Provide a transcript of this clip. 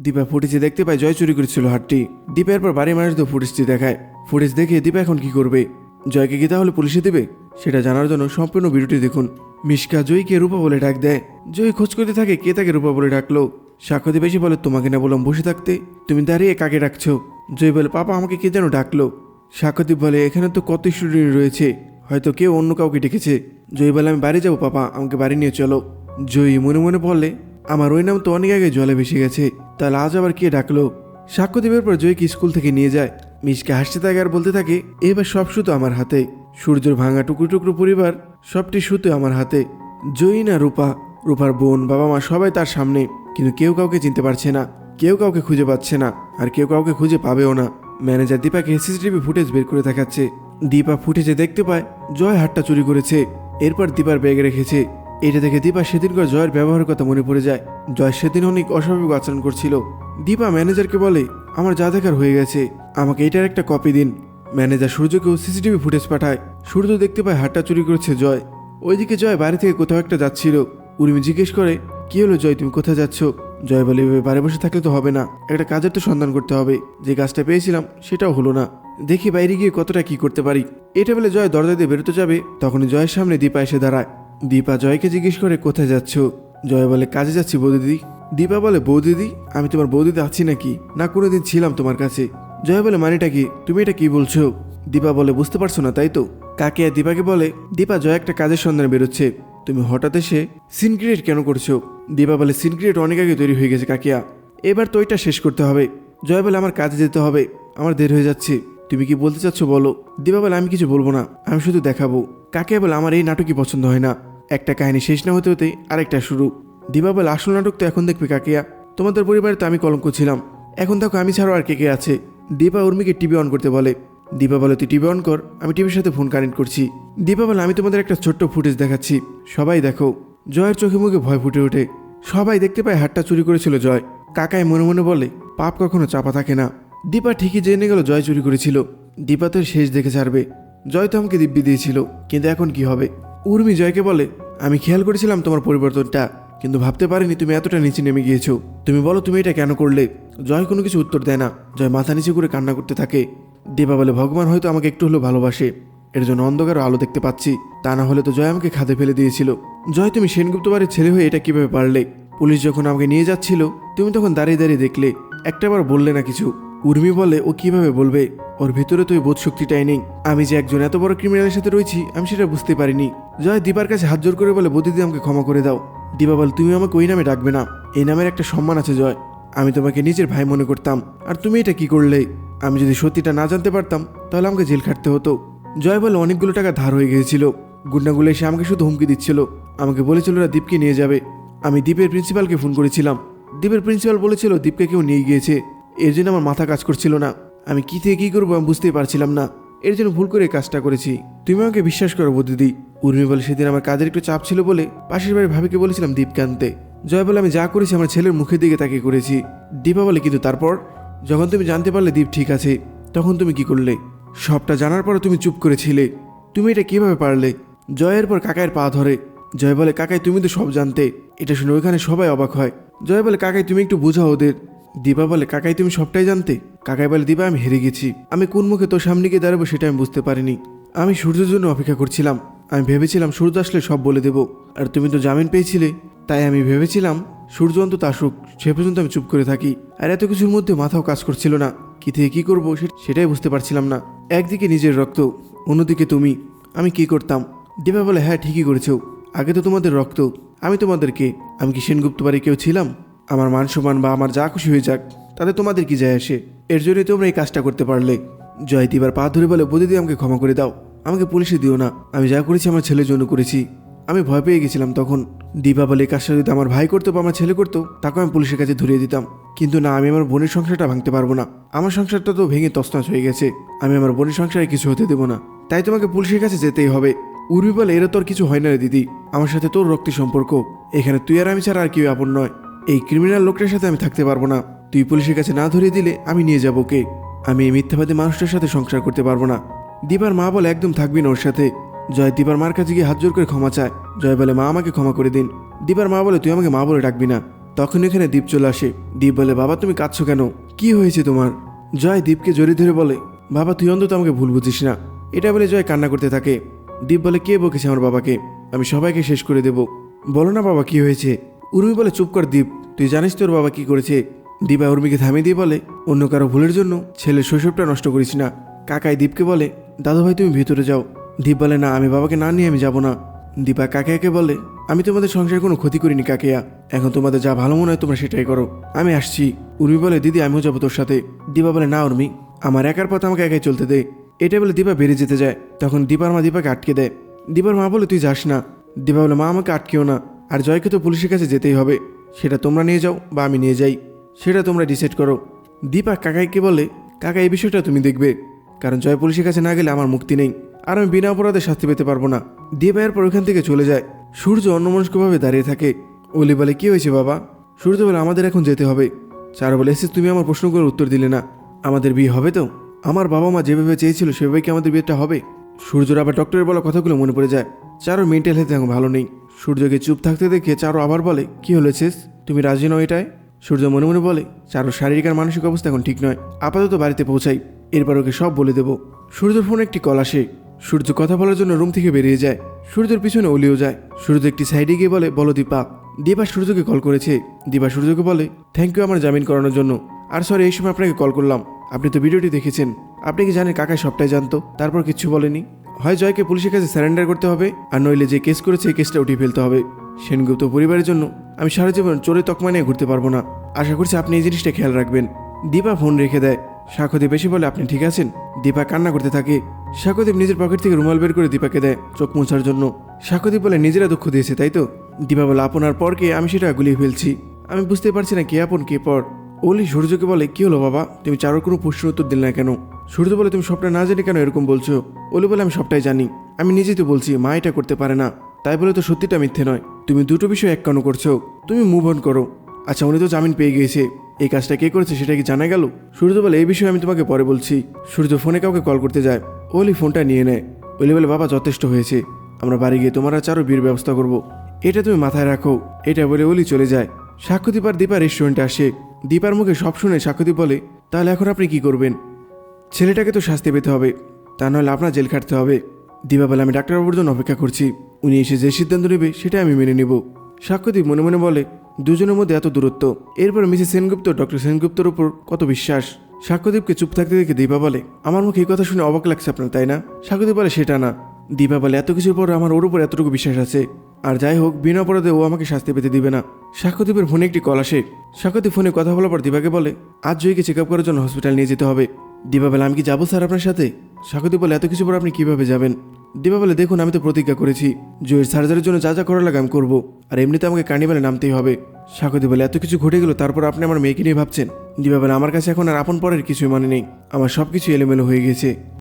দীপা ফুটেজে দেখতে পায় জয় চুরি করেছিল হাটটি। দীপা এরপর বাড়ির মানুষদের ফুটেজটি দেখায়। ফুটেজ দেখে দীপা এখন কি করবে? জয়কে কি তাহলে পুলিশে দেবে? সেটা জানার জন্য সম্পূর্ণ ভিডিওটি দেখুন। মিশকা জয়কে রূপা বলে ডাক দেয়। জয় খোঁজ করতে থাকে কে তাকে রূপা বলে ডাকলো। সাক্ষ্যতে বেশি বলে, তোমাকে না বললাম বসে থাকতে? তুমি দাঁড়িয়ে কাকে ডাকছো? জয় বলে, পাপা, আমাকে কে যেন ডাকলো? সাক্ষ্যদীপ বলে, এখানে তো কত স্টুডেন্ট রয়েছে। হয়তো কেউ অন্য কাউকে ডেকেছে। জয় বলে, আমি বাড়ি যাব, পাপা। আমাকে বাড়ি নিয়ে চলো। জয়ী মনে মনে বললে আমার ওই নাম তো অনেক আগে জলে ভেসে গেছে, তাহলে আজ আবার কে ডাকলো? সাক্ষ্যদীপের পর জয়কে স্কুল থেকে নিয়ে যায়। মিসকে হাসতে থাকে আর বলতে থাকে, এবার সব সুতো আমার হাতে। সূর্যের ভাঙা টুকরো টুকরো পরিবার, সবটি সুতো আমার হাতে। জয়ী না রূপা, রূপার বোন, বাবা মা সবাই তার সামনে। কিন্তু কেউ কাউকে চিনতে পারছে না, কেউ কাউকে খুঁজে পাচ্ছে না, আর কেউ কাউকে খুঁজে পাবেও না। ম্যানেজার দীপাকে সিসিটিভি ফুটেজ বের করে দেখাচ্ছে। দীপা ফুটেজে দেখতে পায়, জয় হাটটা চুরি করেছে। এরপর দীপার ব্যাগে রেখেছে। এটা দেখে দীপা সেদিনকার জয়ের ব্যবহারের কথা মনে পড়ে যায়। জয় সেদিন অনেক অস্বাভাবিক আচরণ করছিল। দীপা ম্যানেজারকে বলে, আমার যা দেখার হয়ে গেছে, আমাকে এটার একটা কপি দিন। ম্যানেজার সূর্যকেও সিসিটিভি ফুটেজ পাঠায়। সূর্য দেখতে পায় হাটটা চুরি করেছে জয়। ওইদিকে জয় বাড়ি থেকে কোথাও একটা যাচ্ছিল। উর্মি জিজ্ঞেস করে, কি হলো জয়, তুমি কোথায় যাচ্ছ? জয় বলে, এভাবে বাড়ি বসে থাকলে তো হবে না। একটা কাজের তো সন্ধান করতে হবে। যে কাজটা পেয়েছিলাম, সেটাও হলো না। দেখি বাইরে গিয়ে কতটা কি করতে পারি। এটা বলে জয় দরজা দিয়ে বেরোতে যাবে। তখনই জয়ের সামনে দীপা এসে দাঁড়ায়। দীপা জয়কে জিজ্ঞেস করে, কোথায় যাচ্ছ? জয় বলে, কাজে যাচ্ছি বৌদিদি। দীপা বলে, বৌদিদি, আমি তোমার বৌদিদি আছি নাকি? না, কোনোদিন ছিলাম তোমার কাছে। জয় বলে, মানেটা কি? তুমি এটা কি বলছো? দীপা বলে, বুঝতে পারছ না, তাই তো? কাকে আর দীপাকে বলে, দীপা, জয় একটা কাজের সন্ধানে বেরোচ্ছে। তুমি হঠাৎ এসে সিন ক্রিয়েট কেন করছ? দীপা বলে সিন ক্রিয়েট অনেক আগে তৈরি হয়ে গেছে কাকিয়া। এবার তো ওইটা শেষ করতে হবে। জয় বলে, আমার কাজে যেতে হবে। আমার দেরি হয়ে যাচ্ছে। তুমি কি বলতে চাচ্ছ বলো? দীপা বলে, আমি কিছু বলব না। আমি শুধু দেখাবো। কাকে বলে, আমার এই নাটকই পছন্দ হয় না। একটা কাহিনী শেষ না হতে হতেই আরেকটা শুরু। দীপা বলে আসল নাটক তো এখন দেখবে কাকিয়া। তোমাদের পরিবারে তো আমি কলঙ্ক ছিলাম। এখন দেখো আমি ছাড়াও আর কে কে আছে। দীপা উর্মিকে টিভি অন করতে বলে। দীপা বলে, তুই টিভি অন কর, আমি টিভির সাথে ফোন কানেক্ট করছি। দীপা বলে, আমি তোমাদের একটা ছোট্ট ফুটেজ দেখাচ্ছি। সবাই দেখো। জয়ের চোখে মুখে ভয় ফুটে ওঠে। সবাই দেখতে পায় হাটটা চুরি করেছিল জয়। কাকায় মনে মনে বলে, পাপ কখনো চাপা থাকে না। দীপা ঠিকই জেনে গেল জয় চুরি করেছিল। দীপা তো শেষ দেখে ছাড়বে। জয় তো আমাকে দিব্যি দিয়েছিল, কিন্তু এখন কি হবে? উর্মি জয়কে বলে, আমি খেয়াল করেছিলাম তোমার পরিবর্তনটা, কিন্তু ভাবতে পারিনি তুমি এতটা নিচে নেমে গিয়েছো। তুমি বলো তুমি এটা কেন করলে? জয় কোনো কিছু উত্তর দেয় না। জয় মাথা নিচে করে কান্না করতে থাকে। দীপা বলে, ভগবান হয়তো আমাকে একটু হলেও ভালোবাসে। এর জন্য অন্ধকার আলো দেখতে পাচ্ছি। তা না হলে তো জয় আমাকে খাদে ফেলে দিয়েছিল। জয়, তুমি সেনগুপ্ত বাড়ির ছেলে হয়ে এটা কীভাবে পারলে? পুলিশ যখন আমাকে নিয়ে যাচ্ছিল, তুমি তখন দাঁড়িয়ে দাঁড়িয়ে দেখলে। একটাবার বললে না কিছু। উর্মি বলে, ও কীভাবে বলবে? ওর ভিতরে তো ওই বোধ শক্তিটাই নেই। আমি যে একজন এত বড় ক্রিমিনালের সাথে রয়েছি, আমি সেটা বুঝতে পারিনি। জয় দীপার কাছে হাত জোর করে বলে বদিদি আমাকে ক্ষমা করে দাও। দীপা বল, তুমি আমাকে ওই নামে ডাকবে না। এই নামের একটা সম্মান আছে, জয়। আমি তোমাকে নিজের ভাই মনে করতাম। আর তুমি এটা কি করলে? আমি যদি সত্যিটা না জানতে পারতাম, তাহলে আমাকে জেল খাটতে হতো। জয় বলে, অনেকগুলো টাকা ধার হয়ে গিয়েছিল। গুন্ডাগুলো এসে আমাকে শুধু হুমকি দিচ্ছিল। আমাকে বলেছিল ওরা দীপকে নিয়ে যাবে। আমি দীপের প্রিন্সিপালকে ফোন করেছিলাম। দীপের প্রিন্সিপাল বলেছিল, দীপকে কেউ নিয়ে গিয়েছে। এর জন্য আমার মাথা কাজ করছিল না। আমি কী থেকে কী করব আমি বুঝতেই পারছিলাম না। এর জন্য ভুল করে কাজটা করেছি। তুমি আমাকে বিশ্বাস করো দিদি উর্মি বলে সেদিন আমার কাজের একটু চাপ ছিল বলে পাশের বাড়ির ভাবিকে বলেছিলাম দীপকে আনতে জয় বলে, আমি যা করেছি আমার ছেলের মুখের দিকে তাকে করেছি। দীপা বলে, কিন্তু তারপর? যখন তুমি জানতে পারলে দীপ ঠিক আছে, তখন তুমি কি করলে? সবটা জানার পরে তুমি চুপ করেছিলে। তুমি এটা কীভাবে পারলে? জয়ের পর কাকায়ের পা ধরে। জয় বলে, কাকাই, তুমি তো সব জানতে। এটা শুনে ওইখানে সবাই অবাক হয়। জয় বলে, কাকাই, তুমি একটু বোঝাও ওদের। দীপা বলে, কাকাই, তুমি সবটাই জানতে? কাকাই বলে দীপা আমি হেরে গেছি। আমি কোন মুখে তোর সামনে গিয়ে দাঁড়াবো সেটা আমি বুঝতে পারিনি। আমি সূর্যের জন্য অপেক্ষা করছিলাম। আমি ভেবেছিলাম সূর্য আসলে সব বলে দেবো। আর তুমি তো জামিন পেয়েছিলে, তাই আমি ভেবেছিলাম সূর্য অন্তত আসুক। সে পর্যন্ত আমি চুপ করে থাকি। আর এত কিছুর মধ্যে মাথাও কাজ করছিল না। কি থেকে কী করব সেটাই বুঝতে পারছিলাম না। একদিকে নিজের রক্ত, অন্যদিকে তুমি। আমি কি করতাম? দীপা বলে হ্যাঁ ঠিকই করেছ। আগে তো তোমাদের রক্ত। আমি তোমাদেরকে, আমি কি সেনগুপ্ত বাড়ি কেউ ছিলাম? আমার মান সম্মান বা আমার যা খুশি হয়ে যাক, তাতে তোমাদের কি যায় আসে? এর জন্যই তোমরা এই কাজটা করতে পারলে। জয় দিবার পা ধরে বলে বদিদি আমাকে ক্ষমা করে দাও। আমাকে পুলিশে দিও না। আমি যা করেছি আমার ছেলের জন্য করেছি। আমি ভয় পেয়ে গেছিলাম তখন। দীপা বলে কাজটা যদি আমার ভাই করতো বা আমার ছেলে করতো, তাকে আমি পুলিশের কাছে ধরিয়ে দিতাম। কিন্তু না, আমি আমার বোনের সংসারটা ভাঙতে পারব না। আমার সংসারটা তো ভেঙে তছনছ হয়ে গেছে। আমি আমার বোনের সংসারে কিছু হতে দেবো না। তাই তোমাকে পুলিশের কাছে যেতেই হবে। উর্বি বলে, এরা তোর কিছু হয় না রে দিদি। আমার সাথে তোর রক্তের সম্পর্ক। এখানে তুই আর আমি ছাড়া আর কেউ আপন নয়। এই ক্রিমিনাল লোকটার সাথে আমি থাকতে পারব না। তুই পুলিশের কাছে না ধরিয়ে দিলে আমি নিয়ে যাব কে আমি এই মিথ্যাবাদী মানুষটার সাথে সংসার করতে পারব না। দীপার মা বলে একদম থাকবি না ওর সাথে। জয় দীপার মার কাছে গিয়ে হাত জোর করে ক্ষমা চায়। জয় বলে, মা, আমাকে ক্ষমা করে দিন। দীপার মা বলে, তুই আমাকে মা বলে ডাকবি না। তখন এখানে দীপ চলে আসে। দীপ বলে, বাবা, তুমি কাঁদছো কেন? কি হয়েছে তোমার? জয় দীপকে জড়িয়ে ধরে বলে, বাবা, তুই অন্তত আমাকে ভুল বুঝিস না। এটা বলে জয় কান্না করতে থাকে। দীপ বলে, কে বকেছে আমার বাবাকে? আমি সবাইকে শেষ করে দেব। বলো না বাবা, কি হয়েছে? উর্মি বলে, চুপ কর দীপ, তুই জানিস তোর বাবা কি করেছে? দীপা উর্মিকে থামিয়ে দিয়ে বলে, অন্য কারও ভুলের জন্য ছেলের শৈশবটা নষ্ট করিস না। কাকাই দীপকে বলে, দাদু ভাই, তুমি ভিতরে যাও। দীপ বলে, না, আমি বাবাকে না নিয়ে আমি যাব না। দীপা কাকেয়াকে বলে, আমি তোমাদের সংসারে কোনো ক্ষতি করিনি কাকেয়া, এখন তোমাদের যা ভালো মনে হয় তোমরা সেটাই করো, আমি আসছি। উর্মি বলে, দিদি, আমিও যাব তোর সাথে। দীপা বলে, না উর্মি, আমার একার পথ আমাকে একাই চলতে দে। এটা বলে দীপা বেরিয়ে যেতে যায়, তখন দীপার মা দীপাকে আটকে দেয়। দীপার মা বলে, তুই যাস না। দীপা বলে, মা, আমাকে আটকেও না। আর জয়কে তো পুলিশের কাছে যেতেই হবে। সেটা তোমরা নিয়ে যাও বা আমি নিয়ে যাই। সেটা তোমরা ডিসাইড করো। দীপা কাকাইকে বলে, কাকা, এই বিষয়টা তুমি দেখবে। কারণ জয় পুলিশের কাছে না গেলে আমার মুক্তি নেই। আর আমি বিনা অপরাধে শাস্তি পেতে পারব না। দীপা এরপর ওখান থেকে চলে যায়। সূর্য অন্যমনস্কভাবে দাঁড়িয়ে থাকে। অলি বলে, কি হয়েছে বাবা? সূর্য বলে, আমাদের এখন যেতে হবে। চার বলে এসে তুমি আমার প্রশ্নগুলোর উত্তর দিলে না। আমাদের বিয়ে হবে তো? আমার বাবা মা যেভাবে চেয়েছিল, সেভাবে কি আমাদের বিয়েটা হবে? সূর্যর আবার ডক্টরের বলা কথাগুলো মনে পড়ে যায়। চারোর মেন্টাল হেলথ এখন ভালো নেই। সূর্যকে চুপ থাকতে দেখে চারো আবার বলে, কি হলো শেষ তুমি রাজি নও এটায়? সূর্য মনে মনে বলে চারো শারীরিক আর মানসিক অবস্থা এখন ঠিক নয়। আপাতত বাড়িতে পৌঁছাই। এরপর ওকে সব বলে দেব। সূর্যর ফোনে একটি কল আসে। সূর্য কথা বলার জন্য রুম থেকে বেরিয়ে যায়। সূর্যের পিছনে অলিও যায়। সূর্য একটি সাইডে গিয়ে বলে, বলো দীপা। দীপা সূর্যকে কল করেছে। দীপা সূর্যকে বলে থ্যাংক ইউ আমার জামিন করানোর জন্য। আর সরি এই সময় আপনাকে কল করলাম। আপনি তো ভিডিওটি দেখেছেন। আপনি কি জানেন কাকা সবটাই জানতো? তারপর কিচ্ছু বলেনি। হয় জয়কে পুলিশের কাছে স্যারেন্ডার করতে হবে, আর নইলে যে কেস করেছে এই কেসটা উঠিয়ে ফেলতে হবে। সেনগুপ্ত পরিবারের জন্য আমি সারা জীবন চোরে তকমা নিয়ে ঘুরতে পারব না। আশা করছি আপনি এই জিনিসটা খেয়াল রাখবেন। দীপা ফোন রেখে দেয়। সাক্ষ্যদীপ বেশি বলে, আপনি ঠিক আছেন? দীপা কান্না করতে থাকে। সাক্ষ্যদীপ নিজের পকেট থেকে রুমাল বের করে দীপাকে দেয় চোখ মোছার জন্য। সাক্ষ্যদীপ বলে, নিজেরা দুঃখ দিয়েছে, তাই তো? দীপা বলে, আপনার পরকে আমি সেটা গুলিয়ে ফেলছি। আমি বুঝতে পারছি না কে আপন, কে পর। ওলি সূর্যকে বলে, কি হলো বাবা? তুমি চারোর কোনো প্রশ্নের উত্তর দিলে না কেন? সূর্য বলে, তুমি সবটা না জানি কেন এরকম বলছো? ওলি বলে, আমি সবটাই জানি। আমি নিজেই তো বলছি, মা এটা করতে পারে না। তাই বলে তো সত্যিটা মিথ্যে নয়। তুমি দুটো বিষয় এক কেন করছ। তুমি মুভ অন করো। আচ্ছা উনি তো জামিন পেয়ে গিয়েছে। এই কাজটা কে করেছে সেটা কি জানা গেল? সূর্য বলে, এই বিষয়ে আমি তোমাকে পরে বলছি। সূর্য ফোনে কাউকে কল করতে যায়। ওলি ফোনটা নিয়ে নেয়। ওলি বলে, বাবা, যথেষ্ট হয়েছে। আমরা বাড়ি গিয়ে তোমার চারো বিয়ের ব্যবস্থা করব। এটা তুমি মাথায় রাখো। এটা বলে ওলি চলে যায়। সাক্ষ্যদীপ আর দীপা রেস্টুরেন্টে আসে। দীপার মুখে সব শুনে সাক্ষ্যদীপ বলে, তাহলে এখন আপনি কি করবেন? ছেলেটাকে তো শাস্তি পেতে হবে, তা নাহলে আপনার জেল খাটতে হবে। দিবা বলে, আমি ডাক্তারবাবুর জন্য অপেক্ষা করছি। উনি এসে যে সিদ্ধান্ত নেবে সেটা আমি মেনে নেব। সাক্ষ্যদীপ মনে মনে বলে, দুজনের মধ্যে এত দূরত্ব, এরপর মিসেস সেনগুপ্ত, ডক্টর সেনগুপ্তর উপর কত বিশ্বাস? সাক্ষ্যদীপকে চুপ থাকতে দেখে দীপা বলে, আমার মুখে এই কথা শুনে অবাক লাগছে আপনার, তাই না? সাক্ষ্যদীপ বলে, সেটা না। দীপা বলে, এত কিছুর পর আমার ওর উপর এতটুকু বিশ্বাস আছে। আর যাই হোক, বিনা অপরাধে ও আমাকে শাস্তি পেতে দিবে না। সাক্ষ্যদীপের ফোনে একটি কল আসে। সাক্ষ্যদীপ ফোনে কথা বলার পর দিবাকে বলে, আজ জয়কে চেক আপ করার জন্য হসপিটাল নিয়ে যেতে হবে। দিবা বলে, আমি কি যাব স্যার আপনার সাথে? সাক্ষ্যদীপ বলে, এত কিছু পর আপনি কীভাবে যাবেন? দিবা বলে, দেখুন, আমি তো প্রতিজ্ঞা করেছি। জয়ের সার্জারির জন্য যা যা করার লাগে আমি করব। আর এমনিতে আমাকে কার্নিভালে নামতেই হবে। সাক্ষ্যদীপ বলে, এত কিছু ঘটে গেল, তারপর আপনি আমার মেয়েকে নিয়ে ভাবছেন? দিবা বলে, আমার কাছে এখন আর আপন পরের কিছুই মানে নেই। আমার সব কিছু এলোমেলো হয়ে গেছে।